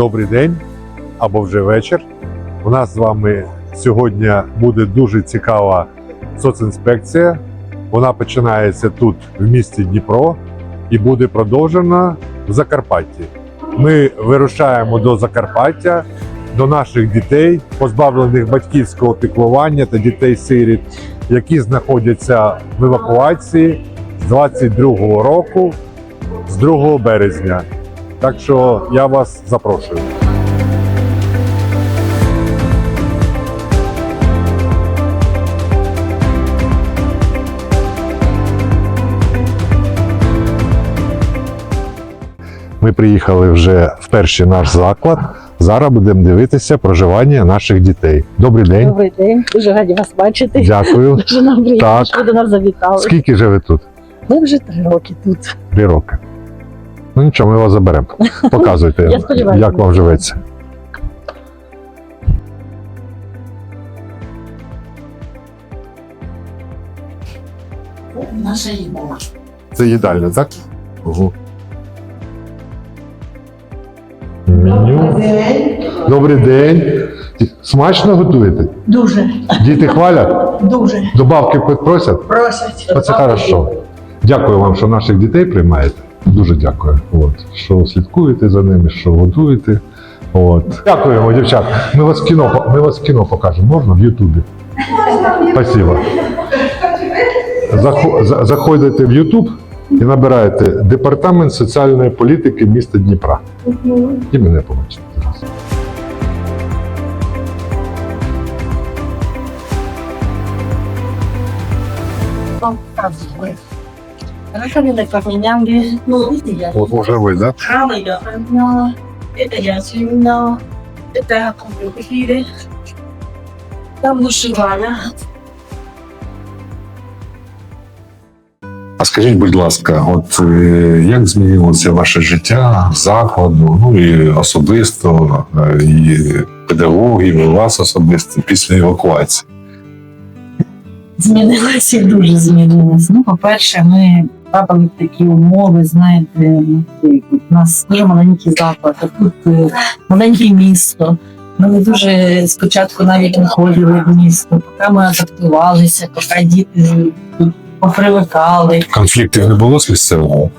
добрий день або вже вечір. У нас з вами сьогодні буде дуже цікава соцінспекція. Вона починається тут, в місті Дніпро, і буде продовжена в Закарпатті. Ми вирушаємо до Закарпаття, до наших дітей, позбавлених батьківського піклування та дітей-сиріт, які знаходяться в евакуації з 22-го року, з 2 березня. Так що я вас запрошую. Ми приїхали вже в перший наш заклад. Зараз будемо дивитися проживання наших дітей. Добрий день. Добрий день, дуже раді вас бачити. Дякую. Дуже нам приємно, Так. що ви до нас завітали. Скільки же ви тут? Ми вже три роки тут. Три роки. Ну нічого, ми вас заберемо. Показуйте, як вам живеться. Наша їда. Це їдальня, так? Угу. Меню. Добрий день. Смачно готуєте? Дуже, Діти хвалять? дуже Добавки просять? просять. Оце хорошо. Дякую вам, що наших дітей приймаєте. Дуже дякую. От, що слідкуєте за ними, що готуєте. От. Дякуємо, дівчат. Ми вас кіно, ми вас кіно покажемо. Можна в Ютубі? Спасибо. Заходите в Ютуб і набираєте Департамент соціальної політики міста Дніпра. І мене побачите. зараз. Хорошо, не так поменяли. Ну, видите, я. От уже ви, так? Храм ее, она, это я свина, это компьютеры. Там вышивала. А скажіть, будь ласка, от е, як змінилося ваше життя закладу, ну і особисто, е, і педагогів, і вас особисто після евакуації? Змінилося і дуже змінилося. Ну, по-перше, ми в такі умови, знаєте, у нас дуже маленький заклад, а тут е, маленьке місто. Ми не дуже спочатку навіть не ходили в місто, поки ми адаптувалися, поки діти попривикали. Конфліктів не було з місцевого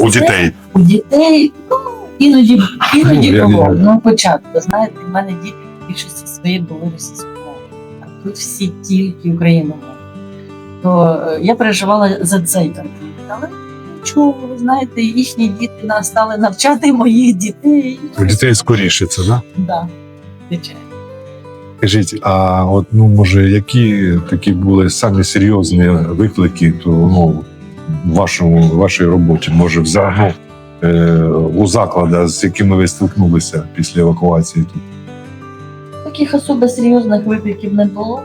у дітей. У дітей, ну, іноді, іноді Ну, було. Ну, початку, знаєте, в мене діти в більшості свої були російською мовою, а тут всі тільки україномовні. То е, я переживала за цей конфлікт. Але нічого, ви знаєте, їхні діти нас стали навчати моїх дітей. У дітей скоріше це, да? Да, звичайно. Скажіть, а от ну може, які такі були самі серйозні виклики то, ну, в вашому вашій роботі? Може, взагалі е, у закладах, з якими ви стикнулися після евакуації тут? Таких особо серйозних викликів не було.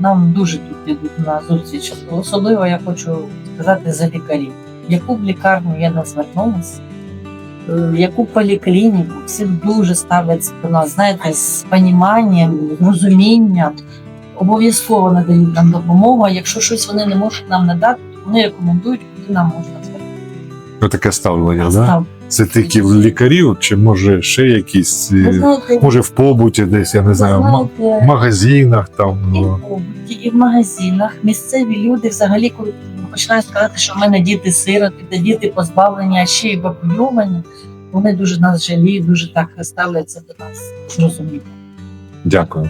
Нам дуже тут йдуть на зустріч. Особливо я хочу сказати за лікарів. Яку б лікарню я не звернулася, е, яку поліклініку, всі дуже ставляться до нас, знаєте, з поніманням, розумінням. Обов'язково надають нам допомогу. А якщо щось вони не можуть нам надати, то вони рекомендують, куди нам можна звернутися. Ну, таке ставлення, да? Став. Це тільки в лікарів, чи може ще якісь, е, знаєте, може в побуті десь, я не знаю, в знаєте, в магазинах там. І ну. в побуті, і в магазинах місцеві люди взагалі, коли починають сказати, що в мене діти сироти, та діти позбавлені, а ще й евакуйовані, вони дуже нас жаліють, дуже так ставляться до нас. Зрозуміло. Дякую.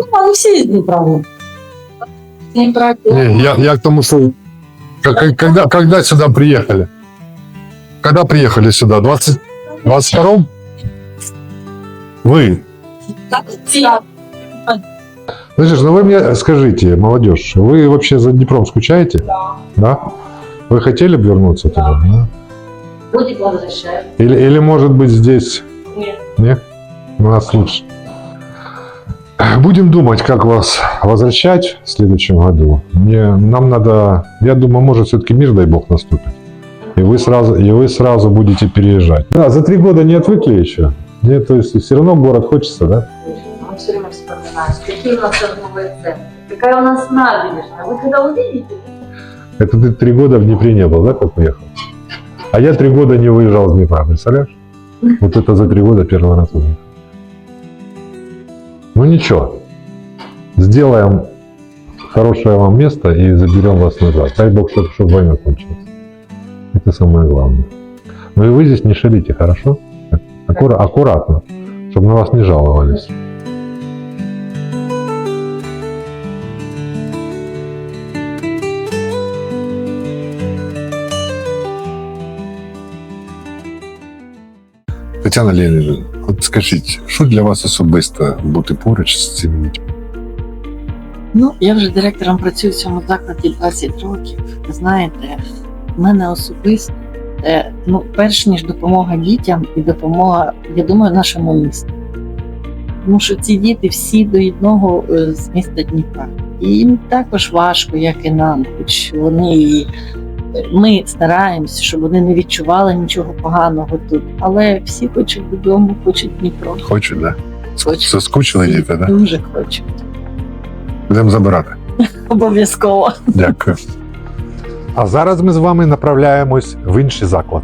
Ну, але всі з Дніпра. Дніпра, Не, я, я к тому, что как- когда, когда сюда приехали? Когда приехали сюда? 20, 22 Вы? Слышишь, ну вы мне скажите, молодежь, вы вообще за Днепром скучаете? Да. Да? Вы хотели бы вернуться туда? Да? Будет возвращаю. Или, или может быть здесь? Нет. Нет? У нас лучше. Будем думать, как вас возвращать в следующем году. Мне, нам надо, я думаю, может все-таки мир, дай бог, наступит. И вы сразу, и вы сразу будете переезжать. Да, за три года не отвыкли еще. Нет, то есть все равно город хочется, да? Мы все время вспоминаем, какие у нас торговые центры. Какая у нас набережная. Вы когда увидите, Это ты три года в Днепре не был, да, как уехал? А я три года не выезжал из Днепра, представляешь? Вот это за три года первый раз уехал. Ну ничего, сделаем хорошее вам место и заберем вас назад. Дай Бог, чтобы, чтобы война кончилась. Это самое главное. Ну и вы здесь не шалите, хорошо? Аккура- аккуратно, чтобы на вас не жаловались. Тетяна Леонідовна, от скажіть, що для вас особисто бути поруч з цими дітьми? Ну, я вже директором працюю в цьому закладі 20 років. Знаєте, в мене особисто, ну, перш ніж допомога дітям і допомога, я думаю, нашому місту. Тому що ці діти всі до одного е, з міста Дніпра. І їм також важко, як і нам, хоч вони е, ми стараємося, щоб вони не відчували нічого поганого тут. Але всі хочуть додому, хочуть Дніпро. Хочуть, да? Хочуть. Заскучили Всі діти, да? Дуже хочуть. Будемо забирати. Обов'язково. Дякую. А зараз ми з вами направляємось в інший заклад.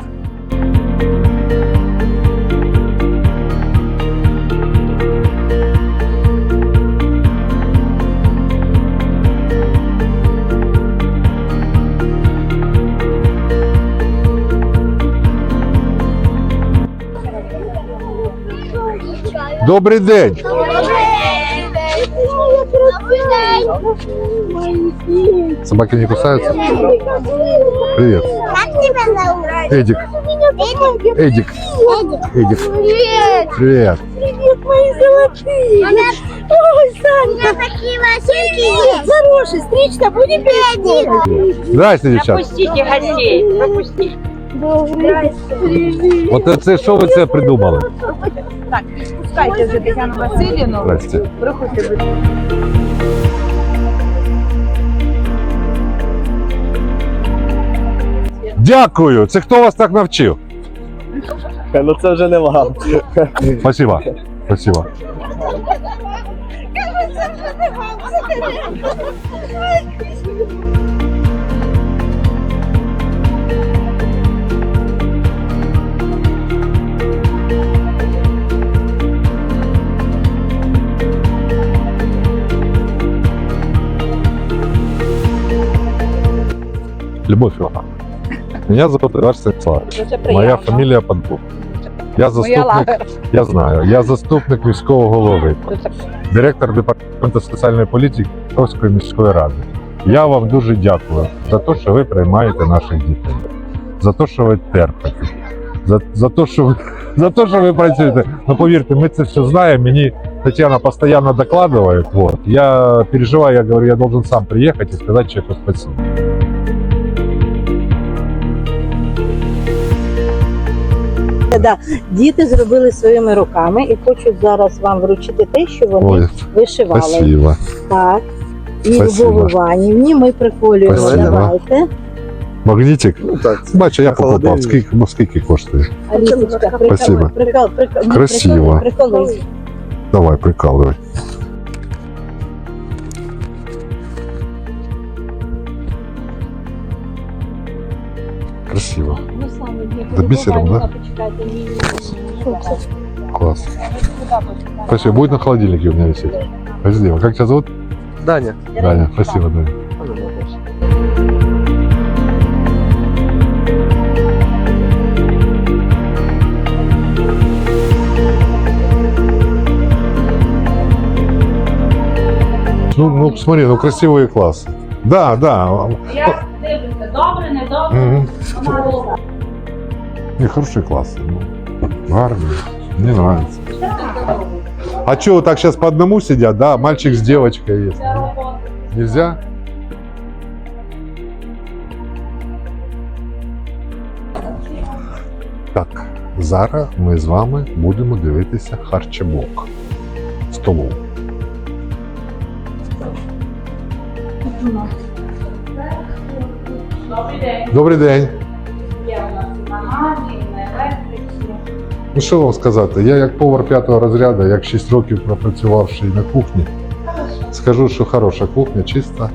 Добрий день! Собаки не кусаются? Привет. Как тебя зовут? Эдик. Эдик. Эдик. Эдик. Привет. Привет. Привет, мои золотые. Ой, Саня. такие машинки Хороший, стричься будем перед Здрасте, дівчата. пропустите гостей. Пропустите. Добрый. От це що ви це придумали? Пускайте вже Тетяну Васильівну. Здрасте. Приходьте, Дякую. Це хто вас так навчив? Ну це вже не вам. Спасибо. Спасибо. Любовь Ивановна. Меня зовут Иван Станиславович. Моя фамілія Панков. Я заступник, я знаю, я заступник міського голови, директор департаменту соціальної політики Київської міської ради. Я вам дуже дякую за те, що ви приймаєте наших дітей, за те, що ви терпите, за, за, те, що ви, за те, що ви працюєте. Ну повірте, ми це все знаємо. Мені Тетяна постійно докладывает. Вот. Я переживаю, я говорю, я должен сам приехать и сказать человеку спасибо. Да, діти зробили своїми руками і хочуть зараз вам вручити те, що вони Ой, вишивали. спасибо. Так. І Спасибо. Любов Іванівні ми приколюємо. Спасибо. Давайте. Магнітик? Ну так. Бачу, я На покупав. холодильник. Скільки, ну, скільки коштує? Алісочка, Спасибо. прикол, прикол, прикол, ні, Красиво. Прикол, прикол. Давай, прикалывай. Да бисером, да? Класс. Спасибо. Будет на холодильнике у меня висеть. Спасибо. Как тебя зовут? Даня. Даня. Спасибо, Даня. Ну, ну, смотри, ну красивые классы. Да, да. Я добре, не добре. Мгм. Не, хорошие классы. Ну, гарные. Мне нравится. А что, вот так сейчас по одному сидят, да? Мальчик с девочкой есть. робота. Нельзя? Так, зараз ми з вами будемо дивитися харчеблок. Столу. Добрий день. Добрий день. Ну що вам сказати? Я як повар п'ятого розряду, як 6 років пропрацювавши на кухні, Скажу, що хороша кухня, чиста.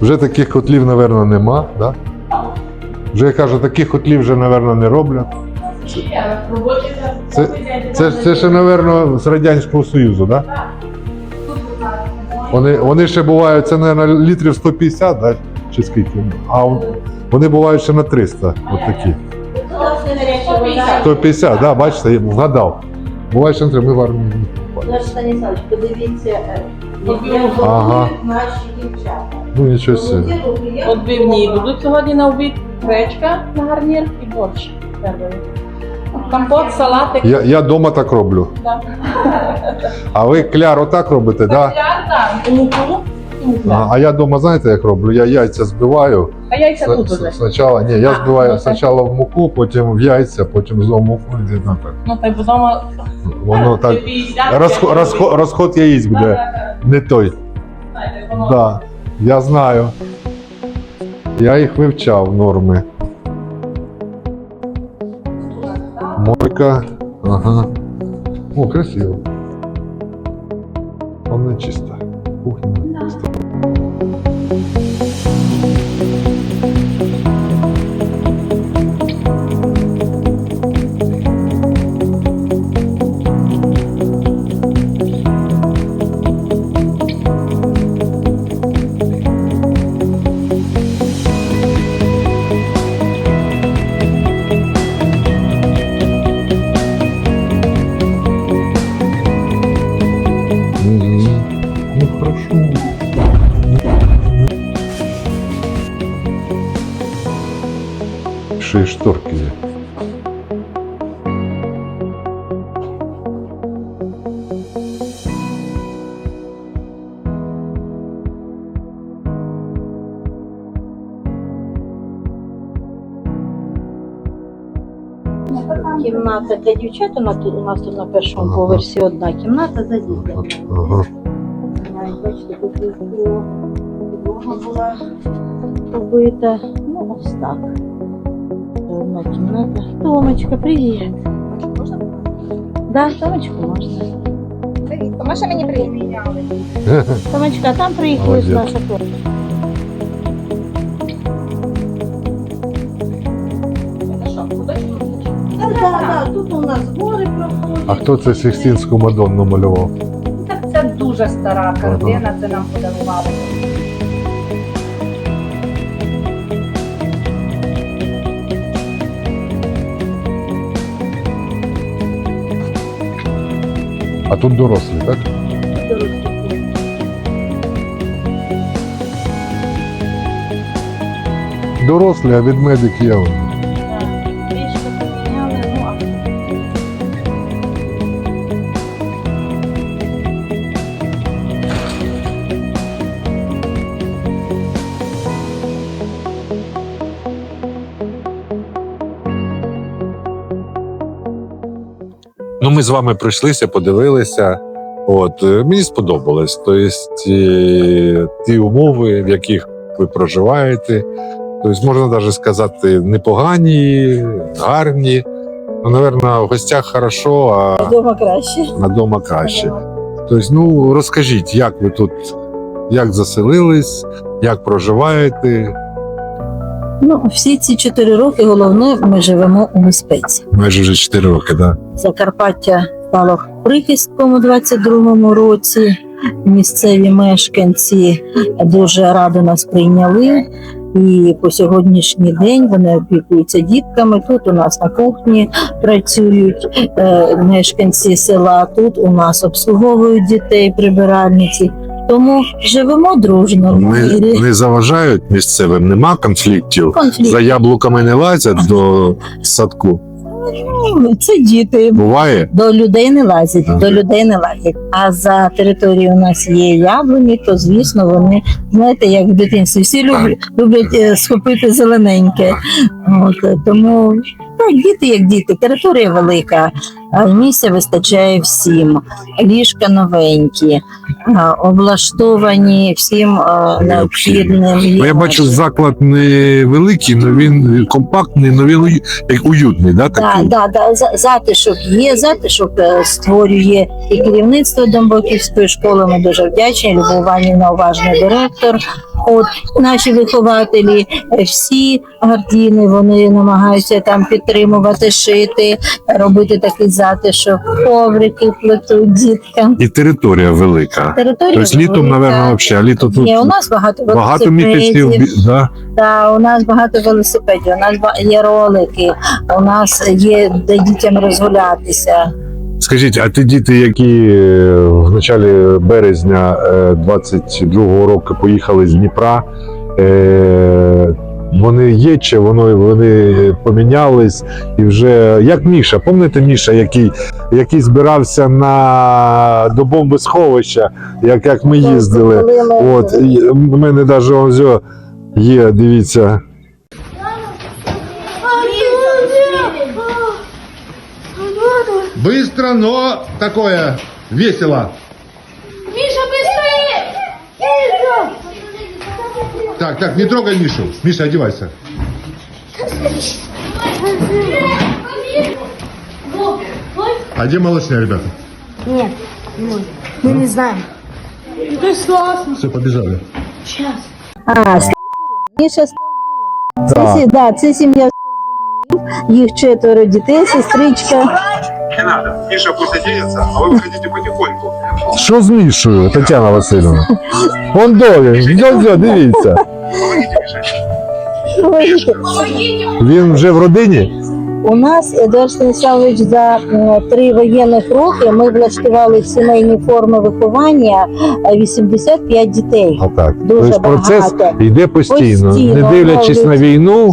Вже таких котлів, напевно, нема. Да? Вже я кажу, таких котлів вже, напевно, не роблять. Це, це, це ще, напевно, з Радянського Союзу, так? Да? Вони, вони ще бувають, це, мабуть, літрів 150, да? чи скільки? А вони бувають ще на 300, от такі. 150, так, да, бачите, я вгадав. Буває, що ми в армії. не. Наш Станіславович, подивіться, е, Ага. готують наші дівчата. Ну нічого собі. Отбивні будуть сьогодні на обід. Гречка на гарнір і борщ. Компот, салатик. Я, я дома так роблю. Да. А ви кляр отак робите, так? Да? Так, так. Муку, муку. А, а я дома, знаєте, як роблю? Я яйця збиваю. А яйця С- тут уже. Спочатку, ні, я А, збиваю ну спочатку в муку, потім в яйця, потім знову в муку. і ну, так. Ну, та вдома. Воно так. Розход, розход, розход яєць буде не той. Да. Да, я знаю. Я їх вивчав норми. Мойка. Ага. О, красиво. Вона чиста. Для дівчат, у нас тут, у нас тут на першому Ага. поверсі одна кімната за дітей. Ага. Бачите, тут підлога була побита. Ну, ось так. Це Одна кімната. Томочка, привіт. Да, Томочку можна. Маша мені привіт. Томочка, там приїхала Молодець. наша хлопця. Тут у нас гори проходять. А хто це Сикстинську Мадонну малював? Так це дуже стара картина, це нам подарували. А тут дорослі, так? Дорослі, а ведмедик є. Ну, ми з вами прийшлися, подивилися. От е, мені сподобалось. Тобто, е, ті умови, в яких ви проживаєте, тобто, можна навіть сказати, непогані, гарні. Ну, напевно, в гостях хорошо, а вдома краще. на дома краще. Тобто, ну розкажіть, як ви тут, як заселились, як проживаєте? Ну, всі ці чотири роки головне, ми живемо у безпеці. Майже вже 4 роки, так? Да? Закарпаття стало прихистком у 22-му році. Місцеві мешканці дуже радо нас прийняли. І по сьогоднішній день вони опікуються дітками. Тут у нас на кухні працюють е, мешканці села. Тут у нас обслуговують дітей, прибиральниці. Тому живемо дружно. в Не, заважають місцевим, нема конфліктів. Конфлікт. За яблуками не лазять до садку. Ну, Це діти. Буває? До людей не лазять, Ага. до людей не лазять. А за територією у нас є яблуні, то звісно вони знаєте, як в дитинстві всі люблять, люблять е, схопити зелененьке. От тому так, діти як діти, територія велика. Місця вистачає всім. Ліжка новенькі, облаштовані всім необхідним. Ну, я бачу, заклад не великий, але він компактний, але він уютний, да, такий? да, да, затишок є, затишок е, створює і керівництво Домбоківської школи. Ми дуже вдячні. Любов Іванівна, уважний директор. От наші вихователі, е, всі гардіни, вони намагаються там підтримувати, шити, робити такий затишок, коврики плетуть діткам. І територія велика. Територія Тобто літом, напевно, взагалі, а літо тут Ні, у нас багато багато місяців. Да? Да, у нас багато велосипедів, у нас є ролики, у нас є де дітям розгулятися. Скажіть, а ті діти, які е, в началі березня е, 22-го року поїхали з Дніпра, е, вони є чи воно вони помінялись і вже як Міша, пам'ятаєте Міша, який, який збирався на до бомбосховища, як, як ми їздили. От і в мене навіть ось є, дивіться. Быстро, но такое весело. Миша, быстрее! Так, так, не трогай Мишу. Миша, одевайся. А где малышня, ребята? Нет, мы не знаем. Все, побежали. Сейчас. А, Міша це, сі- да, це сім'я їх четверо дітей, сестричка. Надо. Міша пусть оденется, а ви выходите потихоньку. Що з Мішою, Тетяна Васильівна? Вон довін, все, дивіться. Він вже в родині? У нас Едуард Станіславович за три воєнних роки ми влаштували в сімейні форми виховання е, 85 дітей. А так. Дуже тобто процес багато. йде постійно, Постійно, не дивлячись на війну.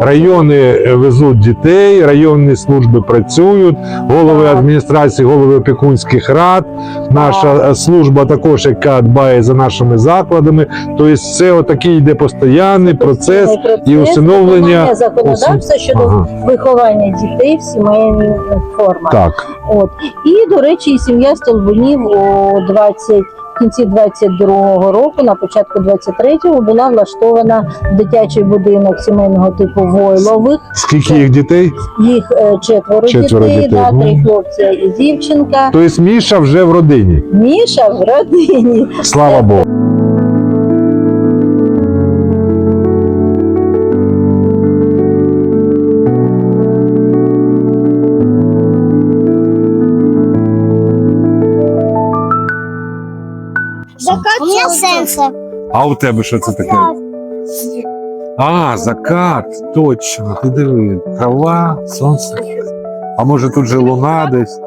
Райони е, везуть дітей, районні служби працюють, голови Так. адміністрації, голови опікунських рад. Наша е, служба також, яка дбає за нашими закладами. Тобто, це отакий йде постійний процес. Постійний і усиновлення- законодавства щодо Ага, виховання дітей в сімейних формах. так. От і до речі, сім'я Столбунів у 20 в кінці 22-го року, на початку 23-го, була влаштована дитячий будинок сімейного типу Войлових. Скільки їх дітей? Їх е, четверо, Четверо дітей, дітей, Да, три хлопця і дівчинка. Тобто Міша вже в родині. Міша в родині. Слава Богу. У меня сенсор. А у тебе що це таке? А, закат, точно. Ти диви, трава, сонце. А може тут же луна десь?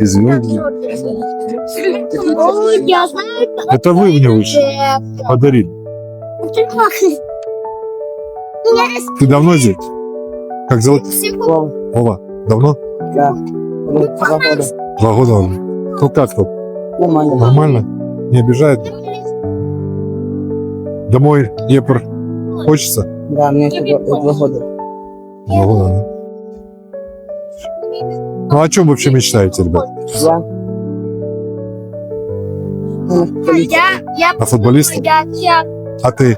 І знаю, Это вы мне уже подарили. Ты давно здесь? Как зовут? Вова. Давно? Да. Два года. Два года уже. Ну как тут? Нормально. Нормально? Не обижает? Домой Днепр хочется? Да, мне еще два, два года. Два года, да? Ну о чем вообще мечтаете, ребят? Я. Я, я, А футболиста? я, я, А ты?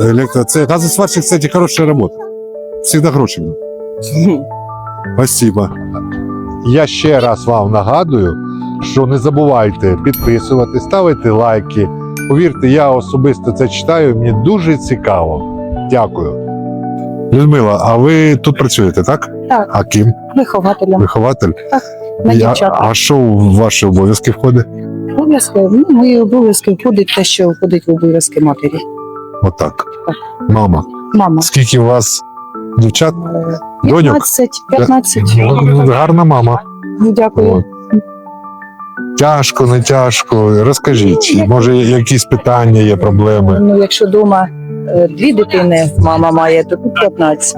Электро... Це газосварщик, кстати, хорошая работа. Всегда гроші. будуть. Спасибо. Я ще раз вам нагадую, що не забувайте підписувати, ставити лайки. Повірте, я особисто це читаю, мені дуже цікаво. Дякую. Людмила, а ви тут працюєте, так? Так. А ким? Вихователям Вихователь? на І- а, дівчат. а що в ваші обов'язки входить? Обов'язки, ну, мої обов'язки входить те, що входить в обов'язки матері. Отак. Мама. Мама. Скільки у вас дівчат? Е, Доньок? 15, 15. Ну, Гарна мама. Дякую. От. Тяжко, не тяжко. Розкажіть, може, якісь питання є, проблеми. Ну, якщо вдома дві дитини мама має, то тут 15.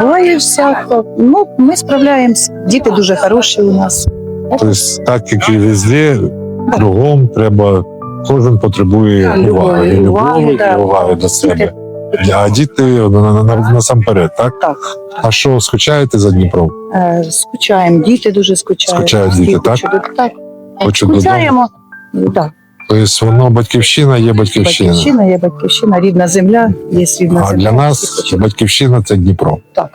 Буває всяко. Ну, ми справляємось. Діти дуже хороші у нас. Тобто, так як і везде, кругом треба, кожен потребує Любові, уваги, уваги, і уваги до себе. А діти на, на, на, насамперед, так? Так. А що, скучаєте за Дніпром? Е, Скучаємо, діти дуже скучають. Скучають Всі діти, так? хочуть. Так. Хочуть додому? Скучаємо. Так. Тобто воно батьківщина є батьківщина. Батьківщина є батьківщина, рідна земля, є рідна А земля. для Всі нас хочуть. батьківщина це Дніпро. Так.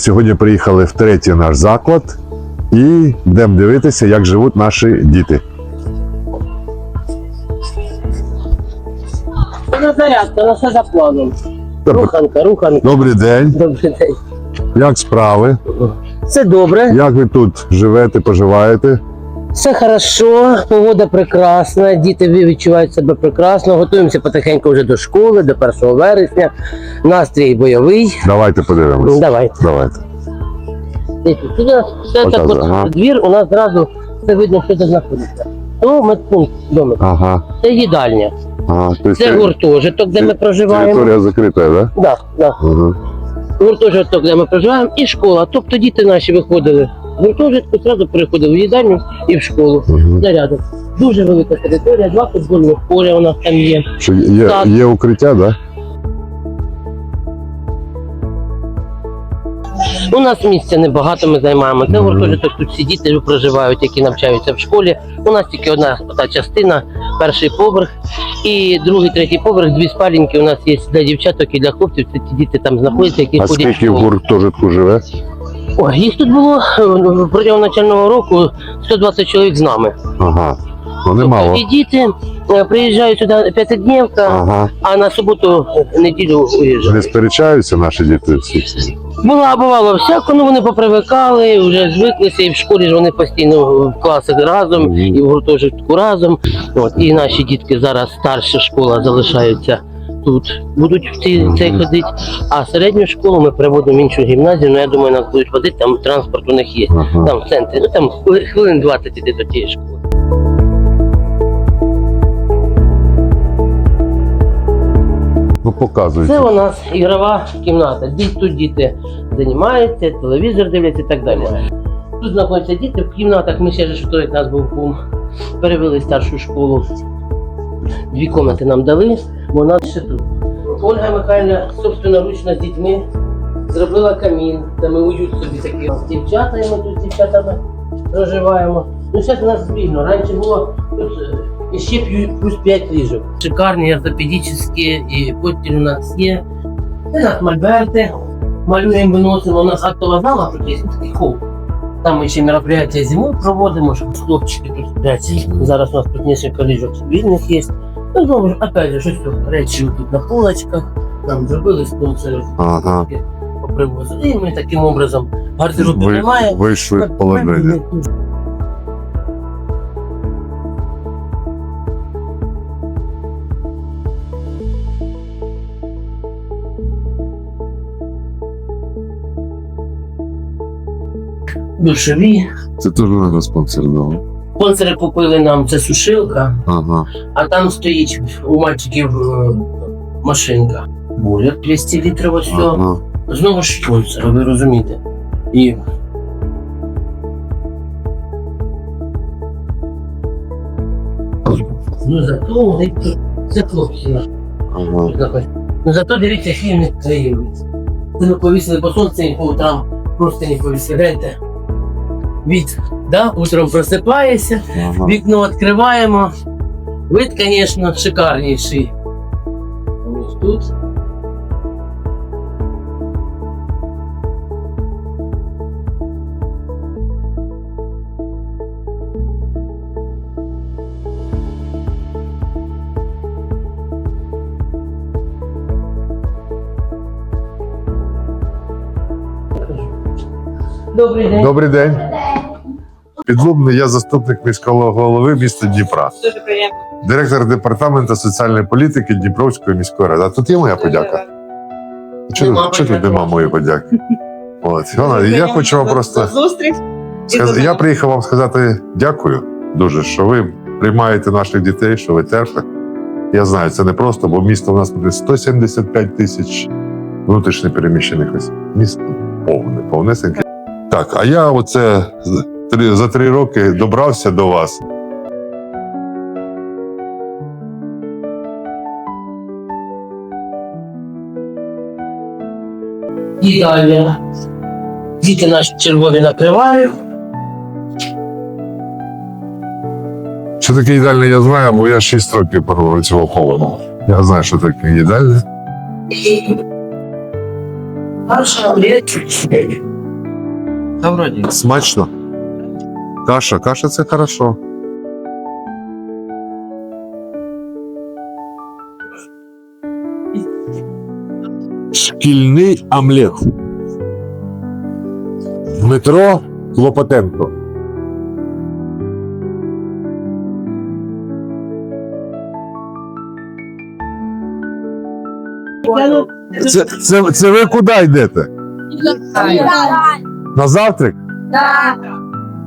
Сьогодні приїхали в третій наш заклад і йдемо дивитися, як живуть наші діти. Це зарядка, на все за планом. Руханка, руханка. Добрий день. Добрий день. Як справи? Все добре, Як ви тут живете, поживаєте? Все хорошо, погода прекрасна, діти відчувають себе прекрасно, готуємося потихеньку вже до школи, до 1 вересня. Настрій бойовий. Давайте подивимось. Давайте. Давайте. Дивіться, Тут у нас все Отак, так от ага. двір, у нас зразу все видно, що де знаходиться. То медпункт домик, Ага. це їдальня, ага. Це гуртожиток, де ми проживаємо. територія закрита, так? Да? Да, да. Ага. гуртожиток, де ми проживаємо, і школа. Тобто діти наші виходили з гуртожитку, одразу переходили в їдальню і в школу. Ага. Зарядок. Дуже велика територія, два футбольних поля у нас там є. Що є, Так. є укриття, так? Да? У нас місця небагато, ми займаємо. Це Мгм. гуртожиток, тут всі діти проживають, які навчаються в школі. У нас тільки одна та частина, перший поверх, і другий, третій поверх, дві спаленьки у нас є для дівчаток і для хлопців. Це ті діти там знаходяться, які А ходять в скільки в школу. гуртожитку живе? Ой, їх тут було е, протягом навчального року 120 чоловік з нами. Ага. Ну немало. І діти е, приїжджають сюди п'ятиднівка, Ага. а на суботу е, неділю Не сперечаються наші діти всі. Була, бувало всяко, ну вони попривикали, вже звиклися, і в школі ж вони постійно в класах разом, і в гуртожитку разом. От, і наші дітки зараз старша школа залишаються тут, будуть в цей, ходити. А середню школу ми переводимо в іншу гімназію, ну я думаю, нас будуть водити, там транспорт у них є. Ага. Там в центрі, ну там хвилин 20 іде до тієї школи. Ну показуйте. Це у нас ігрова кімната. Діти тут діти займаються, телевізор дивляться і так далі. Тут знаходяться діти в кімнатах. Ми ще ж той нас був бум. Перевели старшу школу. Дві кімнати нам дали, бо у нас ще тут. Ольга Михайлівна собственноручно з дітьми зробила камін, де ми уют собі такі з дівчата, і ми тут з дівчатами проживаємо. Ну зараз у нас звільно. Раніше було тут е, ще плюс 5 ліжок. Шикарні ортопедичні, і постіль у нас є. Це нас мольберти. Малюємо, виносимо. У нас актова зала, тут є такий хол. Там ми ще мероприятия зимою проводимо, щоб хлопчики тут сплять. Зараз у нас тут несколько ліжок вільних є. Ну, знову ж, опять же, щось тут речі тут на полочках. Нам зробили спонсори Ага. по привозу. І ми таким образом гардеробу Ви, немає. вийшли в положення. Душові. Це теж треба спонсорного. Спонсори купили нам це сушилка, Ага. а там стоїть у мальчиків е, машинка. Бойлер 200 літрів ось цього. ага. Знову ж спонсори, ви розумієте. І ну зато вони це хлопці наші. Ага. знаходяться. Ну зато дивіться фільм краєвид. Це ми повісили по сонці і по утрам просто не повісили. Гляньте. Від, да, утром просипаєшся, Ага. вікно відкриваємо. Вид, звісно, шикарніший. Ось тут. Добрий день. Добрий день. Підлубний, я заступник міського голови міста Дніпра. Дуже приємно. Директор департаменту соціальної політики Дніпровської міської ради. А тут є моя подяка. Чого чого тут нема моєї подяки? От, Івана, я хочу вам просто Зустріч. я приїхав вам сказати дякую дуже, що ви приймаєте наших дітей, що ви терпите. Я знаю, це не просто, бо місто у нас буде 175 тисяч внутрішньо переміщених осіб. Місто повне, повнесеньке. Так, а я оце три- за три роки добрався до вас. Їдальня. Діти наші червові накривають. Що таке їдальня, я знаю, бо я 6 років працював холодно. Я знаю, що таке їдальня. Та вроді. Смачно. Каша, каша це хорошо. Шкільний омлет. Дмитро Клопотенко. Це, це, це ви куди йдете? На завтрак? Да.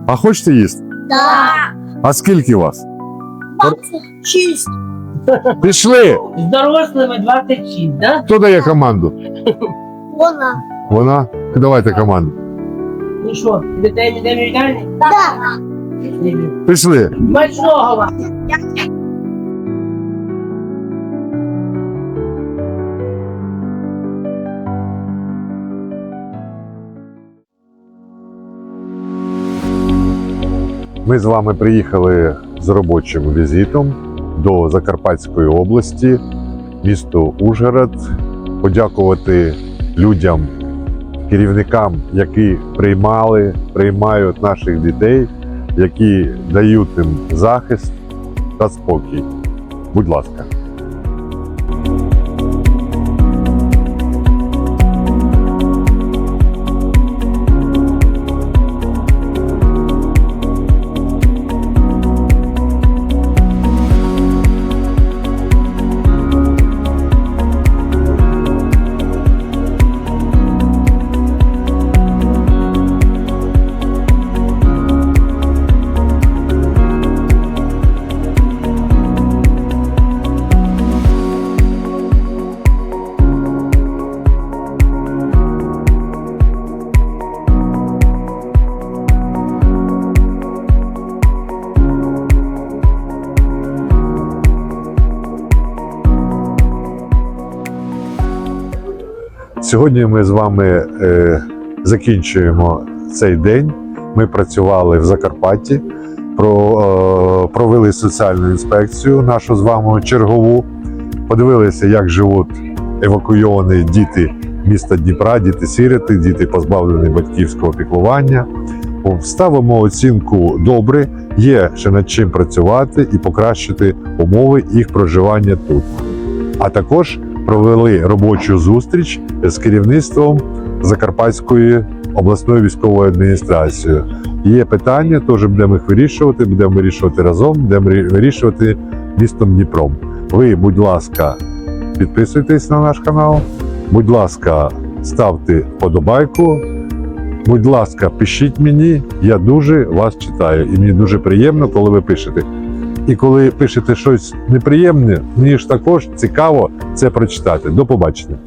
А хочете їсти? Да. А скільки вас? Чисть. Пішли! З дорослими 26, да? Хто дає команду? Вона. Вона? Давайте команду. Ну що, дітей ми йдемо в їдальні? Да. Пішли. Смачного вам! Ми з вами приїхали з робочим візитом до Закарпатської області, місто Ужгород, подякувати людям, керівникам, які приймали, приймають наших дітей, які дають їм захист та спокій. Будь ласка. Сьогодні ми з вами е, закінчуємо цей день. Ми працювали в Закарпатті, е, провели соціальну інспекцію, нашу з вами чергову. Подивилися, як живуть евакуйовані діти міста Дніпра, діти сіроти, діти позбавлені батьківського піклування. Ставимо оцінку добре, є ще над чим працювати і покращити умови їх проживання тут. А також провели робочу зустріч з керівництвом Закарпатської обласної військової адміністрації. Є питання, теж будемо їх вирішувати, будемо вирішувати разом, будемо вирішувати містом Дніпром. Ви, будь ласка, підписуйтесь на наш канал. Будь ласка, ставте вподобайку. Будь ласка, пишіть мені, я дуже вас читаю, і мені дуже приємно, коли ви пишете. І коли пишете щось неприємне, мені ж також цікаво це прочитати. До побачення.